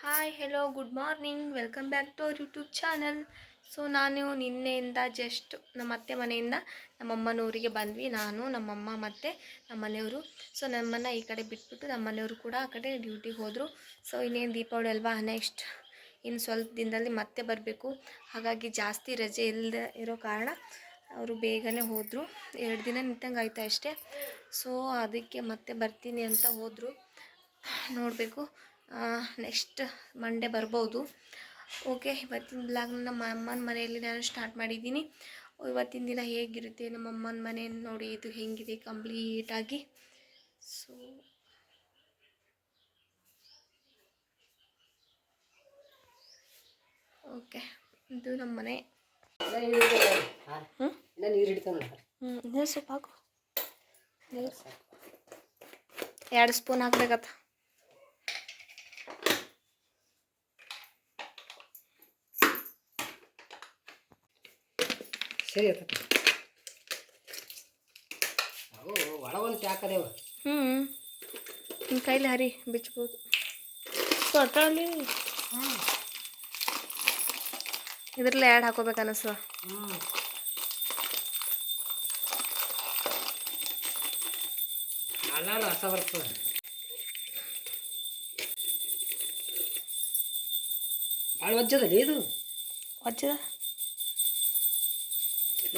Hi hello good morning welcome back to our YouTube channel so ನಾನು ನಿನ್ನೆಯಿಂದ just ನಮ್ಮ ಅತ್ತೆ ಮನೆಯಿಂದ ನಮ್ಮಮ್ಮನ ಊರಿಗೆ ಬಂದ್ವಿ. ನಾನು ನಮ್ಮಮ್ಮ ಮತ್ತು ನಮ್ಮ ಮನೆಯವರು. ಸೊ ನಮ್ಮನ್ನು ಈ ಕಡೆ ಬಿಟ್ಬಿಟ್ಟು ನಮ್ಮ ಮನೆಯವರು ಕೂಡ ಆ ಕಡೆ ಡ್ಯೂಟಿಗೆ ಹೋದರು. ಸೊ ಇನ್ನೇನು ದೀಪಾವಳಿ ಅಲ್ವಾ? ನೆಕ್ಸ್ಟ್ ಇನ್ನು ಸ್ವಲ್ಪ ದಿನದಲ್ಲಿ ಮತ್ತೆ ಬರಬೇಕು. ಹಾಗಾಗಿ ಜಾಸ್ತಿ ರಜೆ ಇಲ್ಲದೆ ಇರೋ ಕಾರಣ ಅವರು ಬೇಗನೆ ಹೋದರು. ಎರಡು ದಿನ ನಿಂತಂಗೆ ಆಯ್ತಾ ಅಷ್ಟೇ. ಸೊ ಅದಕ್ಕೆ ಮತ್ತೆ ಬರ್ತೀನಿ ಅಂತ ಹೋದರು. ನೋಡಬೇಕು. ನೆಕ್ಸ್ಟ್ ಮಂಡೇ ಬರ್ಬೋದು. ಓಕೆ ಇವತ್ತಿನ ಬ್ಲಾಗ್ನ ನಮ್ಮ ಅಮ್ಮನ ಮನೆಯಲ್ಲಿ ನಾನು ಸ್ಟಾರ್ಟ್ ಮಾಡಿದ್ದೀನಿ. ಇವತ್ತಿನ ದಿನ ಹೇಗಿರುತ್ತೆ ನಮ್ಮ ಅಮ್ಮನ ಮನೆ ನೋಡಿ ಇದು ಹೆಂಗಿದೆ ಕಂಪ್ಲೀಟಾಗಿ ಸೊ ಓಕೆ ಇದು ನಮ್ಮ ಮನೆ. ಹ್ಞೂ ಸ್ವಲ್ಪ ಹಾಕು. ಎರಡು ಸ್ಪೂನ್ ಹಾಕ್ಬೇಕತ್ತ ಸರಿ ಆಯ್ತು. ಅವು ಒಳಗೊಂದು ತ್ಯಾಕದೇವ ಹ್ಞೂ ನಿಮ್ಮ ಕೈಲಿ ಹರಿ ಬಿಚ್ಬೋದು. ತೊಟ್ಟಲ್ಲಿ ಇದ್ರಲ್ಲಿ ಆ್ಯಡ್ ಹಾಕೋಬೇಕು ಅನಿಸ್ತು ಹ್ಞೂ ಅಲ್ಲ ಹಸ ಬರ್ತದೆ ಭಾಳ ವಜ್ಜದಲ್ಲಿ ಇದು? ವಜ್ಜದ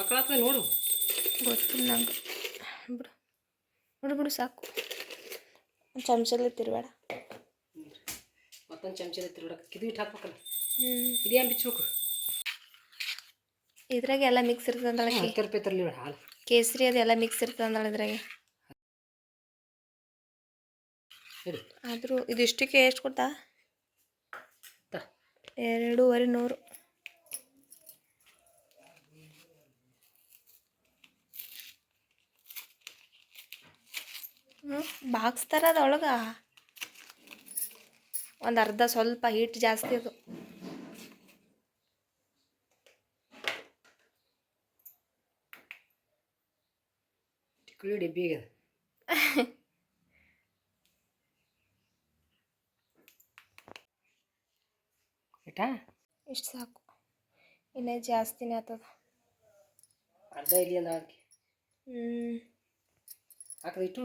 ಮಕ್ಕಳ ಹತ್ರ ನೋಡು. ಗೊತ್ತಿಲ್ಲ ನಂಗೆ. ಬಿಡು. ಬಿಡು ಬಿಡು ಸಾಕು. ಒಂದು ಚಮಚಲ್ಲಿ ತಿರುಬೇಡ ಮತ್ತೊಂದು ಚಮಚಲ್ಲಿ ತಿರುಗಡಕ್ಕೆ ಕಿದು ಇಟ್ಟು ಹಾಕ್ಬೇಕಲ್ಲ. ಇದೇನು ಬಿಚ್ಚಬೇಕು ಇದ್ರಾಗೆ ಎಲ್ಲ ಮಿಕ್ಸ್ ಇರ್ತದೆ ಹತ್ತು ರೂಪಾಯಿ ತರಲಿ ಹಾಲು. ಕೇಸರಿ ಅದೆಲ್ಲ ಮಿಕ್ಸ್ ಇರ್ತದೆ ಅಂದಳ ಇದ್ರಾಗೆ. ಆದರೂ ಇದಿಷ್ಟಕ್ಕೆ ಎಷ್ಟು ಕೊಡ್ತಾ? ಎರಡೂವರೆ ನೂರು. ಹ್ಞೂ ಬಾಕ್ಸ್ ಥರ ಅದ ಒಂದು ಅರ್ಧ ಸ್ವಲ್ಪ ಹೀಟ್ ಜಾಸ್ತಿ ಅದು. ಡಬ್ಬಿ ಏಟಾ ಇಷ್ಟು ಸಾಕು. ಇನ್ನೇ ಜಾಸ್ತಿನೇ ಆಗ್ತದ ಅರ್ಧ ಇದೆಯಲ್ಲ ಹ್ಞೂ ಹಾಕದ ಇಟ್ಟು.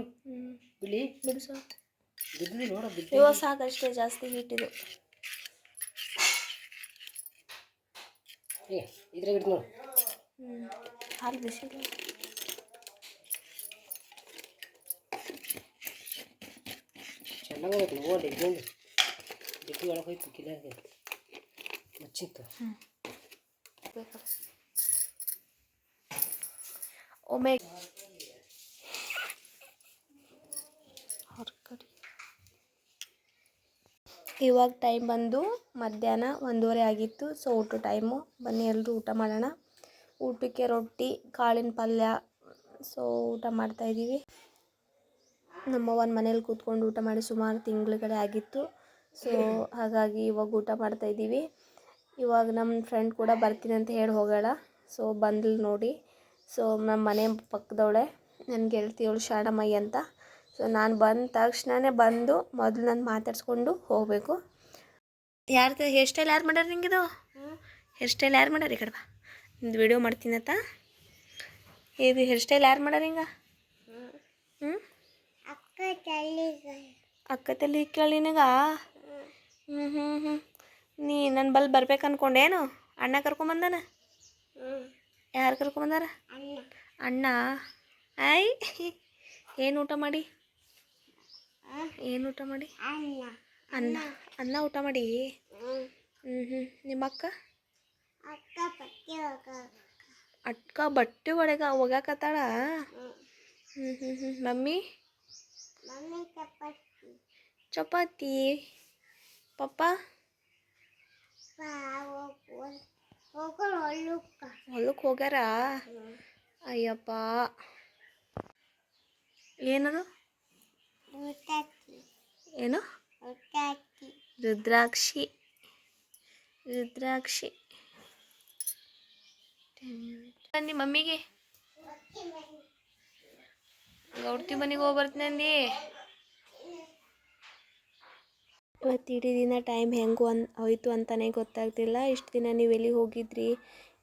ಬಿಳಿ ಬಿಡು ಸಾಕು ಬಿದ್ದಿದೆ ನೋಡ ಬಿದ್ದ ಇವಾಗ ಸಾಕಷ್ಟೇ ಜಾಸ್ತಿ ಹೀಟ್ ಇದು. ಇದ್ರಾಗ ಇಟ್ಟು ನೋಡು. ಹಾಲು ಬಿಸಿ ಚೆನ್ನಾಗಿ ನೋಡಿ ಡಬ್ಬಿ ಡಬ್ಬಿ ಒಳಗೆ ಹೋಯ್ತು ಕಿಲಾಗೆ ಮುಚ್ಚಿತ್ತು. ಒಮ್ಮೆ ಇವಾಗ ಟೈಮ್ ಬಂದು ಮಧ್ಯಾಹ್ನ ಒಂದೂವರೆ ಆಗಿತ್ತು. ಸೊ ಊಟ ಟೈಮು ಬನ್ನಿ ಎಲ್ಲರೂ ಊಟ ಮಾಡೋಣ. ಊಟಕ್ಕೆ ರೊಟ್ಟಿ, ಕಾಳಿನ ಪಲ್ಯ. ಸೊ ಊಟ ಮಾಡ್ತಾಯಿದ್ದೀವಿ ನಮ್ಮವ್ವನ ಮನೇಲಿ ಕೂತ್ಕೊಂಡು ಊಟ ಮಾಡಿ ಸುಮಾರು ತಿಂಗಳುಗಳೇ ಆಗಿತ್ತು. ಸೊ ಹಾಗಾಗಿ ಇವಾಗ ಊಟ ಮಾಡ್ತಾಯಿದ್ದೀವಿ ಇವಾಗ ನಮ್ಮ ಫ್ರೆಂಡ್ ಕೂಡ ಬರ್ತೀನಿ ಅಂತ ಹೇಳಿ ಹೋಗೋಣ ಸೊ ಬಂದ್ಲು ನೋಡಿ. ಸೊ ನಮ್ಮ ಮನೆ ಪಕ್ಕದವಳೆ. ನನ್ನ ಗೆಳತಿಯವಳು ಶಾಣಮಯ್ಯ ಅಂತ. ಸೊ ನಾನು ಬಂದ ತಕ್ಷಣನೇ ಬಂದು ಮೊದಲು ನಾನು ಮಾತಾಡಿಸ್ಕೊಂಡು ಹೋಗಬೇಕು. ಯಾರ್ದು ಹೇರ್ ಸ್ಟೈಲ್ ಯಾರು ಮಾಡ್ಯಾರ ನಿಂಗಿದು? ಹೇರ್ ಸ್ಟೈಲ್ ಯಾರು ಮಾಡ್ಯಾರ ಈ ಕಡೆ ಬಾ. ನಿಂದು ವಿಡಿಯೋ ಮಾಡ್ತೀನತ್ತ ಇದು ಹೇರ್ ಸ್ಟೈಲ್ ಯಾರು ಮಾಡ್ಯಾರ ಹಿಂಗೆ? ಹ್ಞೂ ಅಕ್ಕ ತಲ್ಲಿ ಕೇಳಿ ನಿನಗ? ಹ್ಞೂ ಹ್ಞೂ ಹ್ಞೂ ನೀ ನನ್ನ ಬಲ್ ಬರ್ಬೇಕು ಅನ್ಕೊಂಡೇನು ಅಣ್ಣ ಕರ್ಕೊಂಬಂದಾನ ಯಾರು ಕರ್ಕೊಂಬಂದಾರ ಅಣ್ಣ. ಆಯ್ ಏನು ಊಟ ಮಾಡಿ? ಏನು ಊಟ ಮಾಡಿ? ಅನ್ನ. ಅನ್ನ. ಊಟ ಮಾಡಿ? ಹ್ಞೂ ಹ್ಞೂ ನಿಮ್ಮ ಅಕ್ಕ? ಅಕ್ಕ ಬಟ್ಟೆ ಒಳಗ ಒಗಾಕತ್ತಾಳ ಹ್ಞೂ ಹ್ಞೂ ಹ್ಞೂ ಮಮ್ಮಿ? ಚಪಾತಿ. ಪಪ್ಪ? ಹೊಲಕ್ಕೆ. ಹೋಗ್ಯಾರ? ಅಯ್ಯಪ್ಪ. ಏನದು? ಏನು? ರುದ್ರಾಕ್ಷಿ. ರುದ್ರಾಕ್ಷಿ. ಬನ್ನಿ ಮಮ್ಮಿಗೆ. ಗೌಡ್ತಿ ಮನೆಗೆ ಹೋಗಿ ಬರ್ತೀನಿ ಅಂದಿ. ಇವತ್ತು ಇಡೀ ದಿನ ಟೈಮ್ ಹೆಂಗು ಅನ್ ಹೋಯ್ತು ಅಂತಲೇ ಗೊತ್ತಾಗ್ತಿಲ್ಲ. ಇಷ್ಟು ದಿನ ನೀವು ಎಲ್ಲಿಗೆ ಹೋಗಿದ್ರಿ?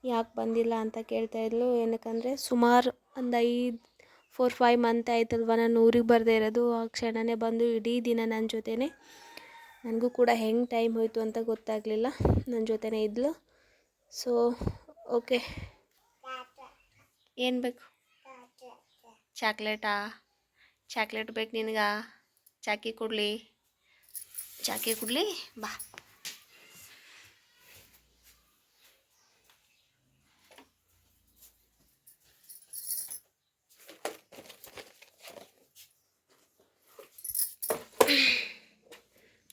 ಯಾಕೆ ಬಂದಿಲ್ಲ ಅಂತ ಕೇಳ್ತಾಯಿದ್ಲು ಏನಕ್ಕಂದರೆ ಸುಮಾರು ಒಂದು ಐದು ಫೋರ್ ಫೈವ್ ಮಂತ್ ಆಯ್ತಲ್ವ ನಾನು ಊರಿಗೆ ಬರದೇ ಇರೋದು, ಆ ಕ್ಷಣನೇ ಬಂದು ಇಡೀ ದಿನ ನನ್ನ ಜೊತೆನೇ. ನನಗೂ ಕೂಡ ಹೆಂಗೆ ಟೈಮ್ ಹೋಯಿತು ಅಂತ ಗೊತ್ತಾಗಲಿಲ್ಲ ನನ್ನ ಜೊತೆನೇ ಇದ್ಲು. ಸೊ ಓಕೆ ಏನು ಬೇಕು? ಚಾಕ್ಲೇಟಾ? ಚಾಕ್ಲೇಟ್ ಬೇಕು ನಿನಗೆ? ಚಾಕಿ ಕೊಡಲಿ? ಚಾಕಿ ಕೊಡಲಿ? ಬಾ.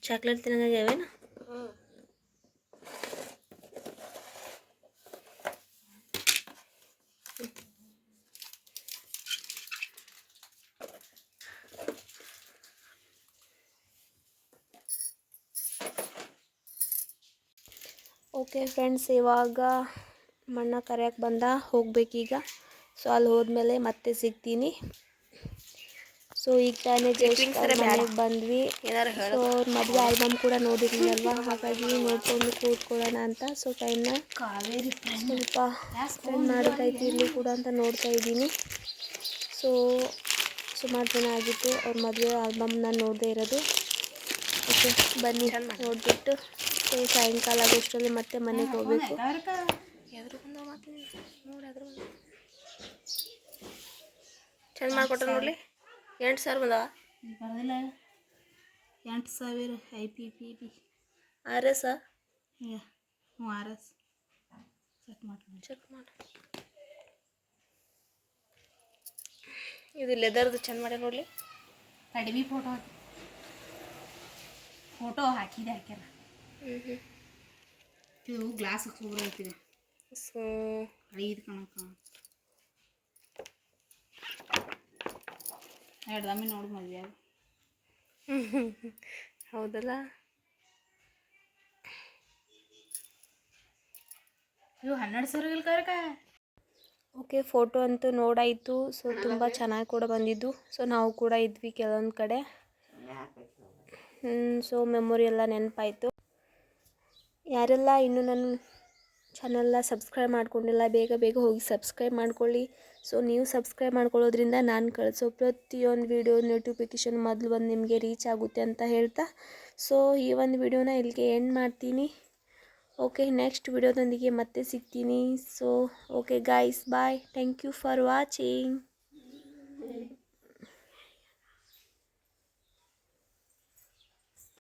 ಚಾಕ್ಲೇಟ್ ತಿನ್ನಂಗಾಗ್ಯಾವೇನು ಓಕೆ ಫ್ರೆಂಡ್ಸ್ ಇವಾಗ ಮಣ್ಣ ಕರೆಯಕ್ಕೆ ಬಂದ. ಹೋಗ್ಬೇಕೀಗ. ಸೊ ಅಲ್ಲಿ ಹೋದ್ಮೇಲೆ ಮತ್ತೆ ಸಿಗ್ತೀನಿ. ಸೊ ಈಗ ತಾನೇ ಜಸ್ಟ್ ಮನೆಗೆ ಬಂದ್ವಿ. ಸೊ ಅವ್ರ ಮದುವೆ ಆಲ್ಬಮ್ ಕೂಡ ನೋಡಿರ್ಲಿಲ್ವಾ ಹಾಗಾಗಿ ನೋಡ್ಕೊಂಡು ಕೂತ್ಕೊಳ್ಳೋಣ ಅಂತ. ಸೊ ಟೈಮ್ನ ಸ್ವಲ್ಪ ಸ್ಪೆಂಡ್ ಮಾಡೋದೈತಿ ಇಲ್ಲಿ ಕೂಡ ಅಂತ ನೋಡ್ತಾ ಇದ್ದೀನಿ. ಸೊ ಸುಮಾರು ದಿನ ಆಗಿತ್ತು ಅವ್ರ ಮದುವೆ ಆಲ್ಬಮ್ ನಾನು ನೋಡದೇ ಇರೋದು. ಓಕೆ ಬನ್ನಿ ನೋಡಿಬಿಟ್ಟು. ಸೊ ಸಾಯಂಕಾಲ ಆಗೋಷ್ಟರಲ್ಲಿ ಮತ್ತೆ ಮನೆಗೆ ಹೋಗಬೇಕು. ಚೆನ್ನಾಗಿ ನೋಡಿ ಚಂದ ಮಾಡ್ಕೊಟ್ರ ನೋಡ್ಲಿ. ಎಂಟು ಸಾವಿರ ಬಂದವ? ಬರೋದಿಲ್ಲ? ಎಂಟು ಸಾವಿರ I P P P. R S ಹ್ಞೂ ಆರ್ ಎಸ್. ಚೆಕ್ ಮಾಡಿ ಚೆಕ್ ಮಾಡಿ. ಇದು ಲೆದರ್ದು ಚೆಂದ ಮಾಡ್ಯಾರ ನೋಡಲಿ. ಕಡಿಮೆ ಫೋಟೋ ಹಾಕಿ. ಫೋಟೋ ಹಾಕಿದೆ ಹಾಕ್ಯಾರ. ಹ್ಞೂ ಹ್ಞೂ ಇದು ಗ್ಲಾಸ್ ಐತಿದೆ ಸೊ ಐದು ಕಣಕ್ಕ. ನೋಡಿ ಮದುವೆ ಹೌದಲ್ಲ? ಇವು ಹನ್ನೆರಡು ಸಾವಿರ ಓಕೆ ಫೋಟೋ ಅಂತೂ ನೋಡಾಯಿತು. ಸೊ ತುಂಬ ಚೆನ್ನಾಗಿ ಕೂಡ ಬಂದಿದ್ದು. ಸೊ ನಾವು ಕೂಡ ಇದ್ವಿ ಕೆಲವೊಂದು ಕಡೆ. ಸೊ ಮೆಮೊರಿ ಎಲ್ಲ ನೆನಪಾಯಿತು. ಯಾರೆಲ್ಲ ಇನ್ನೂ ನನ್ನ ಚಾನಲ್ನ ಸಬ್ಸ್ಕ್ರೈಬ್ ಮಾಡ್ಕೊಂಡಿಲ್ಲ, ಬೇಗ ಬೇಗ ಹೋಗಿ ಸಬ್ಸ್ಕ್ರೈಬ್ ಮಾಡ್ಕೊಳ್ಳಿ. ಸೊ, ನೀವು ಸಬ್ಸ್ಕ್ರೈಬ್ ಮಾಡ್ಕೊಳ್ಳೋದ್ರಿಂದ ನಾನು ಕಳಿಸೋ ಪ್ರತಿಯೊಂದು ವಿಡಿಯೋ ನೋಟಿಫಿಕೇಶನ್ ಮೊದಲು ಬಂದು ನಿಮಗೆ ರೀಚ್ ಆಗುತ್ತೆ ಅಂತ ಹೇಳ್ತಾ. ಸೊ, ಈ ಒಂದು ವಿಡಿಯೋನ ಇಲ್ಲಿಗೆ ಎಂಡ್ ಮಾಡ್ತೀನಿ. ಓಕೆ ನೆಕ್ಸ್ಟ್ ವಿಡಿಯೋದೊಂದಿಗೆ ಮತ್ತೆ ಸಿಗ್ತೀನಿ. So okay guys bye thank you for watching